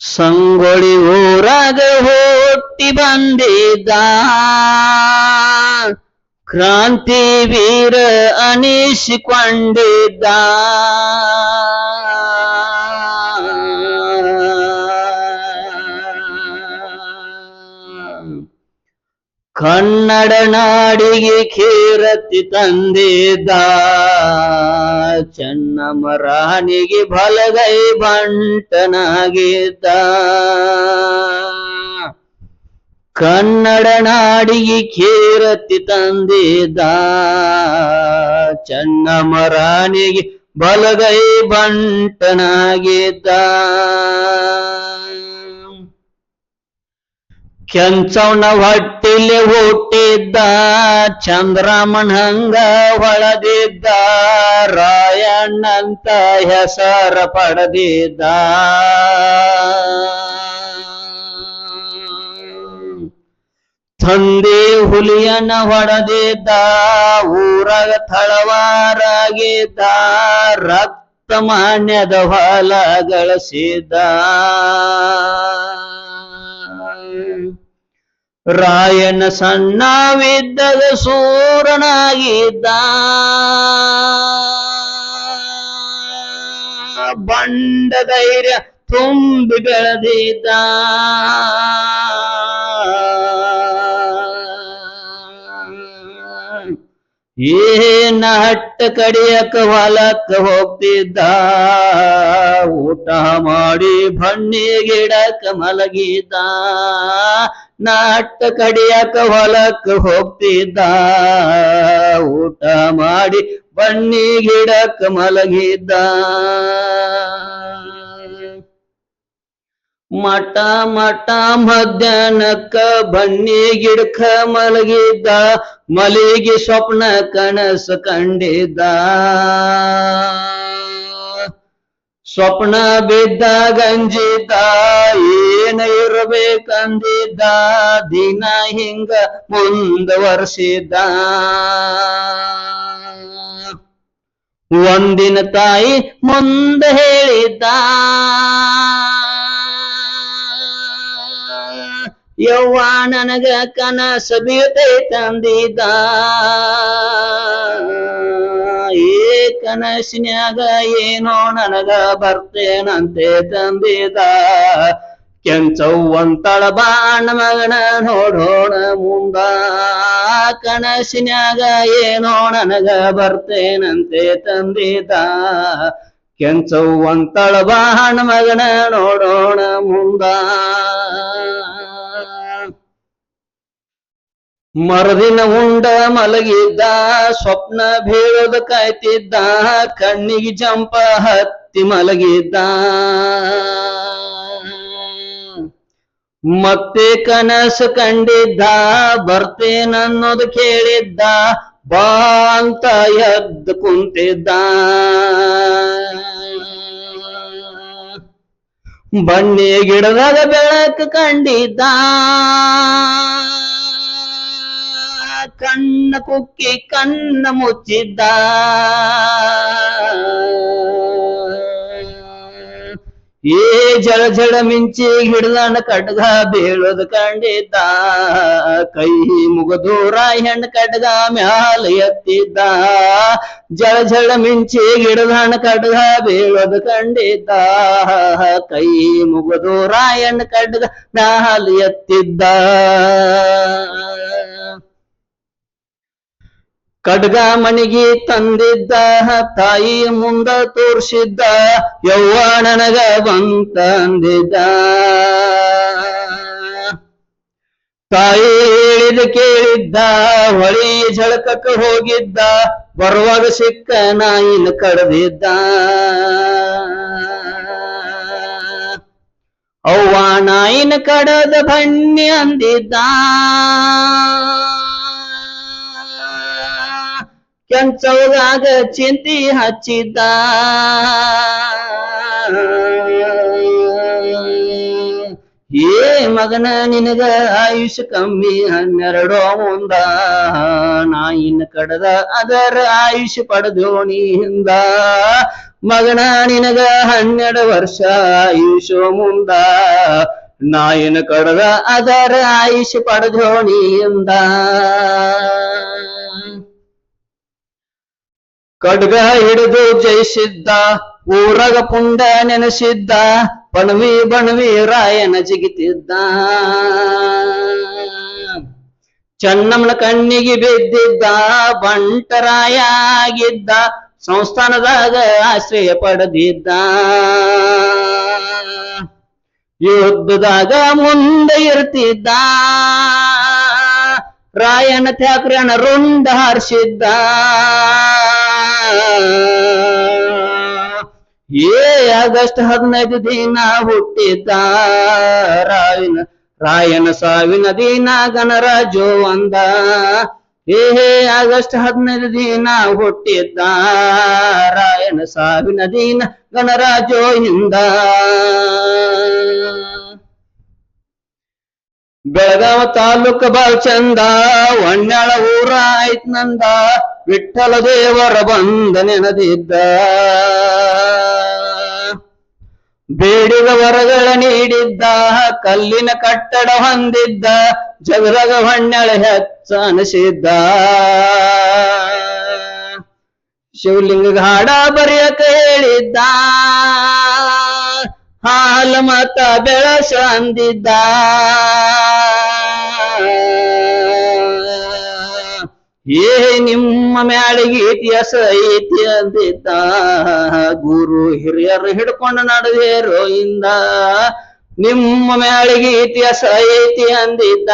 ಸಂಗೊಳ್ಳಿ ಊರಾಗ ಹುಟ್ಟಿ ಬಂದಿದ್ದ ಕ್ರಾಂತಿ ವೀರ ಅನಿಸಿಕೊಂಡಿದ್ದ ಕನ್ನಡ ನಾಡಿಗೆ ಕೀರತಿ ತಂದಿದ್ದ ಚೆನ್ನಮ್ಮ ರಾಣಿಗೆ ಬಲಗೈ ಬಂಟನಾಗಿದ್ದ. ಕನ್ನಡ ನಾಡಿಗೆ ಕೀರತಿ ತಂದಿದ್ದ. ಚೆನ್ನಮ್ಮ ರಾಣಿಗೆ ಬಲಗೈ ಬಂಟನಾಗಿದ್ದ. ಕೆಂಚವನ ಹೊಟ್ಟಿಲೆ ಹುಟ್ಟಿದ್ದ ಚಂದ್ರಮನ್ ಹಂಗ ಹೊಳದಿದ್ದ ರಾಯಣ್ಣಂತ ಹೆಸರ ಪಡೆದಿದ್ದ. ತಂದೆ ಹುಲಿಯನ್ನ ಹೊಡೆದಿದ್ದ, ಊರಾಗ ಥಳವಾರಾಗಿದ್ದ ರಕ್ತ ಮಾನ್ಯದ ಹೊಲ ಗಳಿಸಿದ್ದ ರಾಯನ ಸಣ್ಣವಿದ್ದಾಗ ಸೂರನಾಗಿದ್ದ. ಬಂಡ ಧೈರ್ಯ ತುಂಬಿ ಬೆಳೆದಿದ್ದ ಏನ ಹಟ್ಟ ಕಡಿಯಕ ಹೊಲಕ್ಕ ಹೋಗ್ತಿದ್ದ? ಊಟ ಮಾಡಿ ಬಣ್ಣಿ ಗಿಡಕ್ಕ ಮಲಗಿದ್ದ ನಾಟ ಕಡಿಯಕ ಹೊಲಕ್ಕ ಹೋಗ್ತಿದ್ದ. ಊಟ ಮಾಡಿ ಬಣ್ಣಿ ಗಿಡಕ್ಕ ಮಲಗಿದ್ದ. ಮಠ ಮಟ ಮಧ್ಯಾಹ್ನಕ್ಕ ಬನ್ನಿ ಗಿಡಕ ಮಲಗಿದ್ದ, ಮಲಿಗೆ ಸ್ವಪ್ನ ಕನಸು ಕಂಡಿದ್ದ. ಸ್ವಪ್ನ ಬಿದ್ದ ಗಂಜಿದ್ದ, ಏನ ಇರಬೇಕಂದಿದ್ದ, ದಿನ ಹಿಂಗ ಮುಂದುವರ್ಸಿದ್ದ. ಒಂದಿನ ತಾಯಿ ಮುಂದೆ ಹೇಳಿದ್ದ. ಯವ್ವ ನನಗ ಕನಸ ತಂದಿದ ಏ ಕನಸಿನ್ಯಾಗ ಏನೋ ನನಗ ಬರ್ತೇನಂತೆ ತಂದಿದ ಕೆಂಚವ್ವಂತಳ ಬಾಣ ಮಗನ ನೋಡೋಣ ಮುಂದ. ಕನಸಿನ್ಯಾಗ ಏನೋ ನನಗ ಬರ್ತೇನಂತೆ ತಂದಿದ ಕೆಂಚವ್ವಂತಳ ಬಾಣ ಮಗನ ನೋಡೋಣ ಮುಂದ. ಮರದಿನ ಉಂಡ ಮಲಗಿದ್ದ, ಸ್ವಪ್ನ ಬೀಳೋದ ಕಾಯ್ತಿದ್ದ, ಕಣ್ಣಿಗೆ ಜಂಪ ಹತ್ತಿ ಮಲಗಿದ್ದ. ಮತ್ತೆ ಕನಸು ಕಂಡಿದ್ದ, ಬರ್ತೇನನ್ನೋದು ಕೇಳಿದ್ದ, ಬಾ ಅಂತ ಎದ್ದು ಕುಂತಿದ್ದ. ಬನ್ನಿ ಗಿಡದಾಗ ಬೆಳಕು ಕಂಡಿದ್ದ. ಕಣ್ಣ ಕುಕ್ಕಿ ಕಣ್ಣ ಮುಚ್ಚಿದ್ದ. ಏ ಜಳ ಜಳ ಮಿಂಚಿ ಹಿಡ್ದಣ್ಣ ಕಡ್ಗ ಬೀಳೋದು ಕಂಡಿದ್ದ. ಕೈ ಮುಗದು ಹೆಣ್ ಕಡ್ಗ ಮ್ಯಾಲ ಎತ್ತಿದ್ದ. ಜಳ ಜಳ ಮಿಂಚಿ ಗಿಡದಣ್ಣ ಕಡ್ಗ ಬೀಳೋದು ಕಂಡಿದ್ದ. ಕೈ ಮುಗದು ಹೆಣ್ಣು ಕಡ್ಗ ಮ್ಯಾಲ ಎತ್ತಿದ್ದ. ಕಡ್ಗ ಮಣಿಗಿ ತಂದಿದ್ದ ತಾಯಿ ಮುಂದ ತೋರ್ಸಿದ್ದ ಯವ್ವ ನನಗ ಬಂತಂದಿದ್ದ ತಾಯಿ ಹೇಳಿದ ಕೇಳಿದ್ದ, ಹೊಳಿ ಝಳಕಕ್ಕ ಹೋಗಿದ್ದ, ಬರುವಾಗ ಸಿಕ್ಕ ನಾಯಿನ ಕಡ್ದಿದ್ದ. ಅವ್ವ ನಾಯಿನ ಕಡದ ಬನ್ನಿ ಅಂದಿದ್ದ. ಕೆಂಚೌದಾಗ ಚಿಂತಿ ಹಚ್ಚಿದ ಏ ಮಗನ, ನಿನಗ ಆಯುಷ್ ಕಮ್ಮಿ ಹನ್ನೆರಡೋ ಮುಂದ ನಾ ಇನ್ನು ಕಡದ ಅದರ ಆಯುಷ್ ಪಡೆದೋಣಿ ಹಿಂದ. ಮಗನ, ನಿನಗ ಹನ್ನೆರಡು ವರ್ಷ ಆಯುಷ ಮುಂದ. ನಾಯಿನ ಕಡದ ಅದರ ಆಯುಷ್ ಪಡೆದೋಣಿ ಹಿಂದ. ಖಡ್ಗ ಹಿಡಿದು ಜಯಿಸಿದ್ದ, ಊರಗ ಪುಂಡ ನೆನೆಸಿದ್ದ, ಬಣವಿ ಬಣವಿ ರಾಯನ ಜಿಗಿತಿದ್ದ. ಚನ್ನಮ್ಮನ ಕಣ್ಣಿಗೆ ಬಿದ್ದಿದ್ದ ಬಂಟರಾಯ ಆಗಿದ್ದ ಸಂಸ್ಥಾನದಾಗ ಆಶ್ರಯ ಪಡೆದಿದ್ದ. ಯುದ್ಧದಾಗ ಮುಂದೆ ಇರ್ತಿದ್ದ, ರಾಯನ ತ್ಯಾಕ್ರನ ರುಂಡ ಹಾರಿಸಿದ್ದ. ಏ ಆಗಸ್ಟ್ ಹದಿನೈದು ದಿನ ಹುಟ್ಟಿದ್ದ ರಾಯನ ರಾಯನ ಸಾವಿನ ದಿನ ಗಣರಾಜೋ ಅಂದ ಏ ಆಗಸ್ಟ್ ಹದಿನೈದು ದಿನ ಹುಟ್ಟಿದ್ದ ರಾಯನ ಸಾವಿನ ದಿನ ಗಣರಾಜೋ ಹಿಂದ. ಬೆಳಗಾವ ತಾಲೂಕ ಬಾಳ್ ಚಂದ ಒಣ್ಣಾಳ ಊರ ಆಯ್ತ್ ನಂದ ವಿಠಲ ದೇವರ ಬಂದ ನೆನದಿದ್ದ ಬೇಡಿದ ವರಗಳ ನೀಡಿದ್ದ, ಕಲ್ಲಿನ ಕಟ್ಟಡ ಹೊಂದಿದ್ದ ಜಗರಗ ಹೊಣ್ಣಾಳ ಹೆಚ್ಚ ಅನಿಸಿದ್ದ. ಶಿವಲಿಂಗ ಗಾಡ ಬರೆಯಕ ಹೇಳಿದ್ದ. ಹಾಲ ಮತ ಬೆಳಸ ಅಂದಿದ್ದ. ಏ ನಿಮ್ಮ ಮ್ಯಾಳಿಗೆ ಇತಿಹಾಸ ಐತಿ ಅಂದಿದ್ದ. ಗುರು ಹಿರಿಯರು ಹಿಡ್ಕೊಂಡು ನಡೆದೇರೋ ಇಂದ ನಿಮ್ಮ ಮ್ಯಾಳಿಗೆ ಇತಿಹಾಸ ಐತಿ ಅಂದಿದ್ದ.